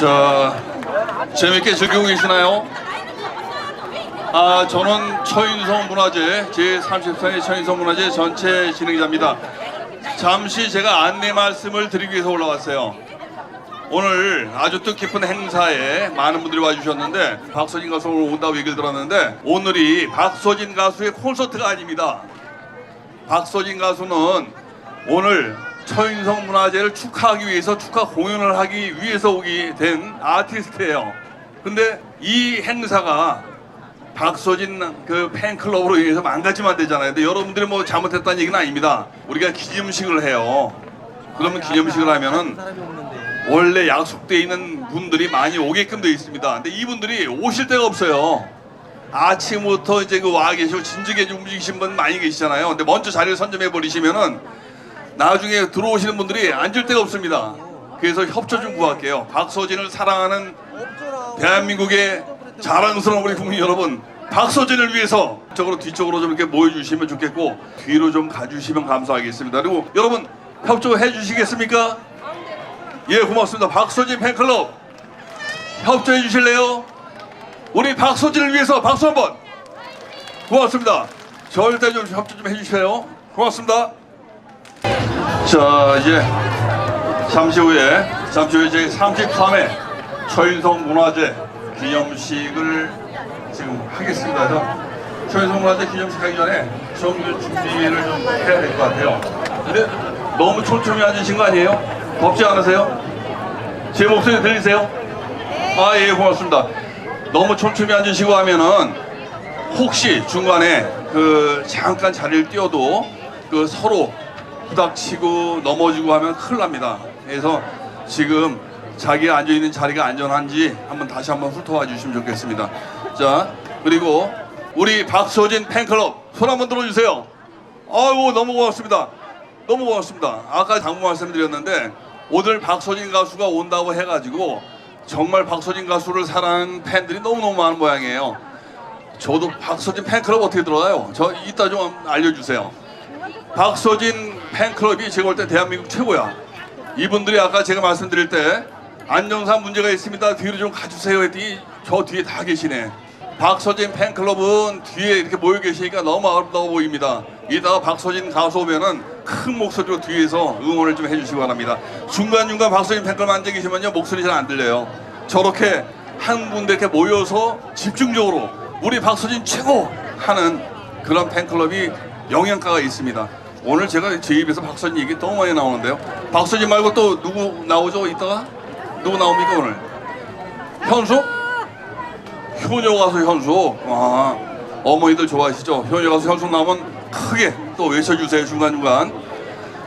자, 재밌게 즐기고 계시나요? 아, 저는 처인성 문화재 제34회 처인성 문화재 전체 진행자입니다. 잠시 제가 안내 말씀을 드리기 위해서 올라왔어요. 오늘 아주 뜻깊은 행사에 많은 분들이 와주셨는데 박서진 가수 오늘 온다고 얘기를 들었는데 오늘이 박서진 가수의 콘서트가 아닙니다. 박서진 가수는 오늘 처인성 문화재를 축하하기 위해서 축하 공연을 하기 위해서 오게 된 아티스트예요. 근데 이 행사가 박서진 그 팬클럽으로 인해서 망가지면 안 되잖아요. 근데 여러분들이 뭐 잘못했다는 얘기는 아닙니다. 우리가 기념식을 해요. 그러면 기념식을 하면은 원래 약속돼 있는 분들이 많이 오게끔 돼 있습니다. 근데 이분들이 오실 데가 없어요. 아침부터 이제 그 와 계시고 진즉에 움직이신 분 많이 계시잖아요. 근데 먼저 자리를 선점해 버리시면은 나중에 들어오시는 분들이 앉을 데가 없습니다. 그래서 협조 좀 구할게요. 박서진을 사랑하는 대한민국의 자랑스러운 우리 국민 여러분, 박서진을 위해서 저으로 뒤쪽으로 좀 이렇게 모여주시면 좋겠고 뒤로 좀 가주시면 감사하겠습니다. 그리고 여러분 협조해 주시겠습니까? 예, 고맙습니다. 박서진 팬클럽 협조해 주실래요? 우리 박서진을 위해서 박수 한번. 고맙습니다. 절대 좀 협조 좀 해주세요. 고맙습니다. 자, 이제 잠시 후에 잠시 후에 제 33회 처인성 문화재 기념식을 지금 하겠습니다. 그래서 처인성 문화재 기념식 하기 전에 좀 준비를 좀 해야 될 것 같아요. 근데 너무 촘촘히 앉으신 거 아니에요? 덥지 않으세요? 제 목소리 들리세요? 아, 예, 고맙습니다. 너무 촘촘히 앉으시고 하면은 혹시 중간에 그 잠깐 자리를 띄워도 그 서로 부닥치고 넘어지고 하면 큰일 납니다. 그래서 지금 자기가 앉아 있는 자리가 안전한지 한번 다시 한번 훑어봐 주시면 좋겠습니다. 자, 그리고 우리 박서진 팬클럽 손 한번 들어주세요. 아이고 너무 고맙습니다. 너무 고맙습니다. 아까 당부 말씀드렸는데 오늘 박서진 가수가 온다고 해가지고 정말 박서진 가수를 사랑하는 팬들이 너무너무 많은 모양이에요. 저도 박서진 팬클럽 어떻게 들어가요? 저 이따 좀 알려주세요. 박서진 팬클럽이 제가 볼 때 대한민국 최고야. 이분들이 아까 제가 말씀드릴 때 안정상 문제가 있습니다. 뒤로 좀 가주세요 했더니 저 뒤에 다 계시네. 박서진 팬클럽은 뒤에 이렇게 모여 계시니까 너무 아름다워 보입니다. 이따가 박서진 가수 오면은 큰 목소리로 뒤에서 응원을 좀 해주시기 바랍니다. 중간중간 박서진 팬클럽 앉아 계시면요 목소리 잘 안 들려요. 저렇게 한 군데 이렇게 모여서 집중적으로 우리 박서진 최고 하는 그런 팬클럽이 영향가가 있습니다. 오늘 제가 제 입에서 박서진 얘기 너무 많이 나오는데요. 박서진 말고 또 누구 나오죠? 이따가 누구 나옵니까 오늘? 현수? 효녀 가수 현수. 아, 어머니들 좋아하시죠? 효녀 가수 현수 나오면 크게 또 외쳐주세요 중간 중간.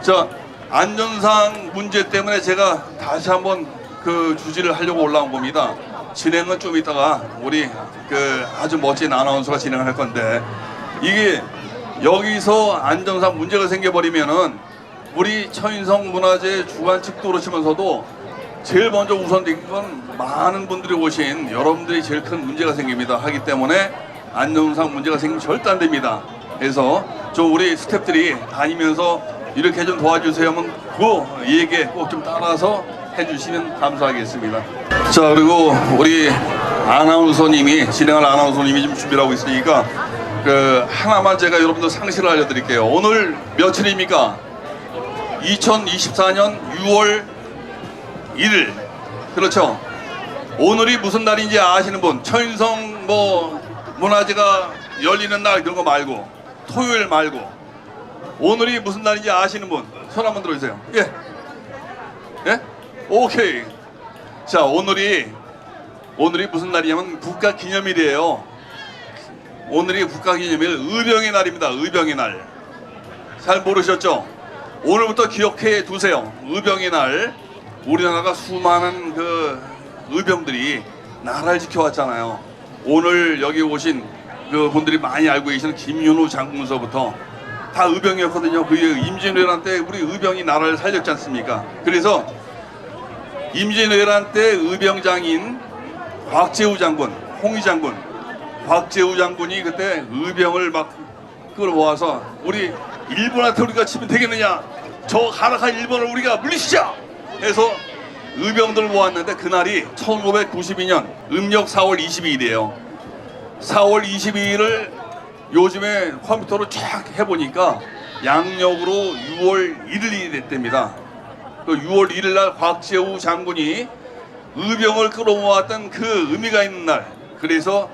자 안전상 문제 때문에 제가 다시 한번 그 주지를 하려고 올라온 겁니다. 진행은 좀 이따가 우리 그 아주 멋진 아나운서가 진행을 할 건데 이게 여기서 안전상 문제가 생겨버리면은 우리 처인성 문화재 주관 측도 그렇지만서도 제일 먼저 우선된 건 많은 분들이 오신 여러분들이 제일 큰 문제가 생깁니다. 하기 때문에 안전상 문제가 생기면 절대 안 됩니다. 그래서 저 우리 스태프들이 다니면서 이렇게 좀 도와주세요 하면 그 얘기에 꼭좀 따라서 해주시면 감사하겠습니다. 자 그리고 우리 아나운서님이 진행할 아나운서님이 지금 준비를 하고 있으니까 그 하나만 제가 여러분들 상식을 알려드릴게요. 오늘 며칠입니까? 2024년 6월 1일 그렇죠. 오늘이 무슨 날인지 아시는 분 처인성 뭐 문화재가 열리는 날 그런 거 말고 토요일 말고 오늘이 무슨 날인지 아시는 분 손 한번 들어주세요. 예. 예? 오케이. 자 오늘이 오늘이 무슨 날이냐면 국가 기념일이에요. 오늘이 국가기념일 의병의 날입니다. 의병의 날. 잘 모르셨죠? 오늘부터 기억해 두세요. 의병의 날. 우리나라가 수많은 그 의병들이 나라를 지켜왔잖아요. 오늘 여기 오신 그 분들이 많이 알고 계시는 김윤우 장군서부터 다 의병이었거든요. 그 임진왜란 때 우리 의병이 나라를 살렸지 않습니까? 그래서 임진왜란 때 의병장인 곽재우 장군, 홍희 장군, 곽재우 장군이 그때 의병을 막 끌어모아서 우리 일본한테 우리가 치면 되겠느냐? 저 가락한 일본을 우리가 물리치자! 해서 의병들 모았는데 그날이 1992년 음력 4월 22일이에요. 4월 22일을 요즘에 컴퓨터로 쫙 해보니까 양력으로 6월 1일이 됐답니다. 그 6월 1일 날 곽재우 장군이 의병을 끌어모았던 그 의미가 있는 날. 그래서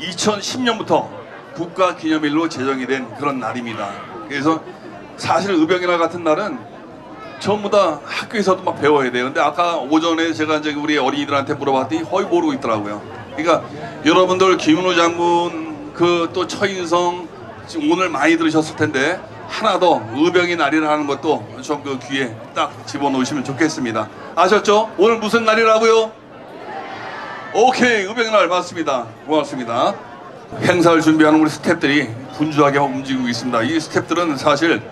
2010년부터 국가 기념일로 제정이 된 그런 날입니다. 그래서 사실 의병이날 같은 날은 전부 다 학교에서도 막 배워야. 근데 아까 오전에 제가 이제 우리 어린이들한테 물어봤더니 거의 모르고 있더라고요. 그러니까 여러분들 김은호 장군 그 또 처인성 오늘 많이 들으셨을 텐데 하나 더 의병의 날이라는 것도 좀 그 귀에 딱 집어넣으시면 좋겠습니다. 아셨죠? 오늘 무슨 날이라고요? 오케이 의병의 날 맞습니다. 고맙습니다. 행사를 준비하는 우리 스탭들이 분주하게 움직이고 있습니다. 이 스탭들은 사실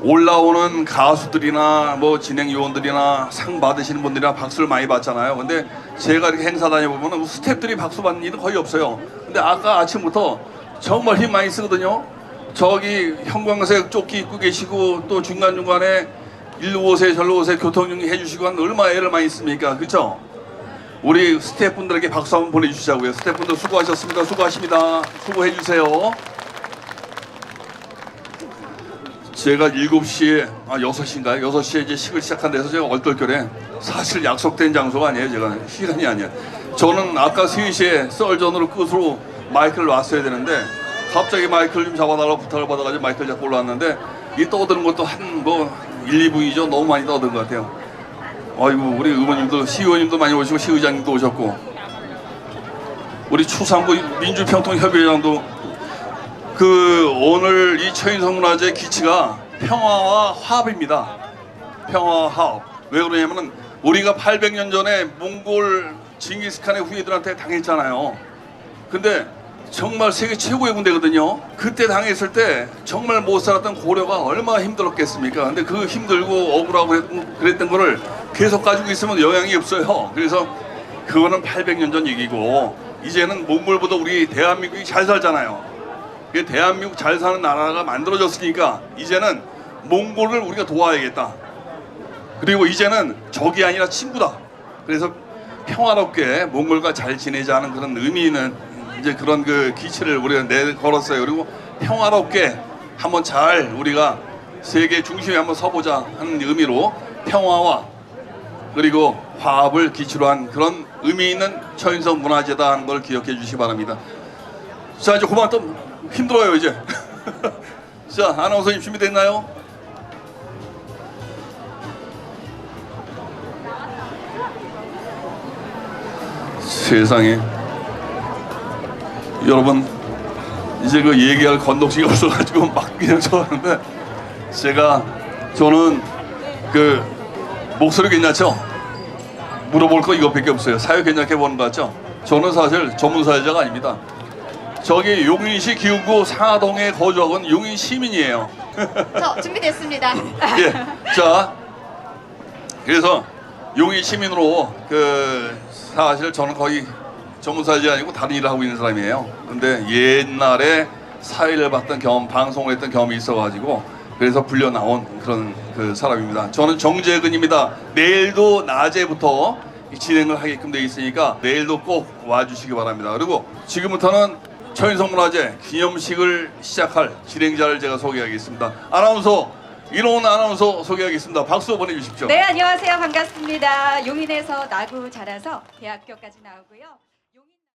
올라오는 가수들이나 뭐 진행 요원들이나 상 받으시는 분들이나 박수를 많이 받잖아요. 근데 제가 이렇게 행사 다녀보면 스태프들이 박수 받는 일은 거의 없어요. 근데 아까 아침부터 정말 힘 많이 쓰거든요. 저기 형광색 조끼 입고 계시고 또 중간중간에 일로 오세요 절로 오세요 교통정리 해주시고 한 얼마나 애를 많이 씁니까 그쵸? 우리 스태프분들에게 박수 한번 보내주시자고요. 스태프분들 수고하셨습니다. 수고하십니다. 수고해주세요. 제가 7시에 아 6시인가요? 6시에 이제 식을 시작한 데서 제가 얼떨결에 사실 약속된 장소가 아니에요. 제가 시간이 아니에요. 저는 아까 3시에 썰전으로 끝으로 마이크를 놨어야 되는데 갑자기 마이크를 좀 잡아달라고 부탁을 받아가지고 마이크를 잡고 올라왔는데 이 떠드는 것도 한 뭐 1, 2분이죠. 너무 많이 떠든 것 같아요. 아이고 우리 의원님도 시의원님도 많이 오시고 시의장님도 오셨고 우리 추상부 민주평통협의회장도 그 오늘 이 처인성 문화제 기치가 평화와 화합입니다. 평화와 화합. 왜 그러냐면은 우리가 800년 전에 몽골 징기스칸의 후예들한테 당했잖아요. 근데 정말 세계 최고의 군대거든요. 그때 당했을 때 정말 못 살았던 고려가 얼마나 힘들었겠습니까? 근데 그 힘들고 억울하고 그랬- 그랬던 거를 계속 가지고 있으면 영향이 없어요. 그래서 그거는 800년 전 얘기고 이제는 몽골보다 우리 대한민국이 잘 살잖아요. 그 대한민국 잘 사는 나라가 만들어졌으니까 이제는 몽골을 우리가 도와야겠다. 그리고 이제는 적이 아니라 친구다. 그래서 평화롭게 몽골과 잘 지내자는 그런 의미 있는 이제 그런 그 기치를 우리가 내 걸었어요. 그리고 평화롭게 한번 잘 우리가 세계 중심에 한번 서보자 하는 의미로 평화와 그리고 화합을 기치로 한 그런 의미 있는 처인성 문화제다 하는 걸 기억해 주시기 바랍니다. 자 이제 그만 또 힘들어요 이제. 자 아나운서님 준비됐나요? 세상에 여러분 이제 그 얘기할 건덕지가 없어가지고 막 그냥 저하는데 제가 저는 그 목소리 괜찮죠? 물어볼 거 이것밖에 없어요. 사회 괜찮게 보는 거 같죠? 저는 사실 전문 사회자가 아닙니다. 저기 용인시 기흥구 상하동에 거주하고 있는 용인 시민이에요. 저 준비됐습니다. 예. 자, 그래서 용인 시민으로 그 사실 저는 거의 전문사지 아니고 다른 일을 하고 있는 사람이에요. 근데 옛날에 사회를 봤던 경험, 방송을 했던 경험이 있어가지고 그래서 불려 나온 그런 그 사람입니다. 저는 정재근입니다. 내일도 낮에부터 진행을 하게끔 돼 있으니까 내일도 꼭 와주시기 바랍니다. 그리고 지금부터는 처인성문화제 기념식을 시작할 진행자를 제가 소개하겠습니다. 아나운서 이로운 아나운서 소개하겠습니다. 박수 보내주십시오. 네, 안녕하세요. 반갑습니다. 용인에서 나고 자라서 대학교까지 나오고요.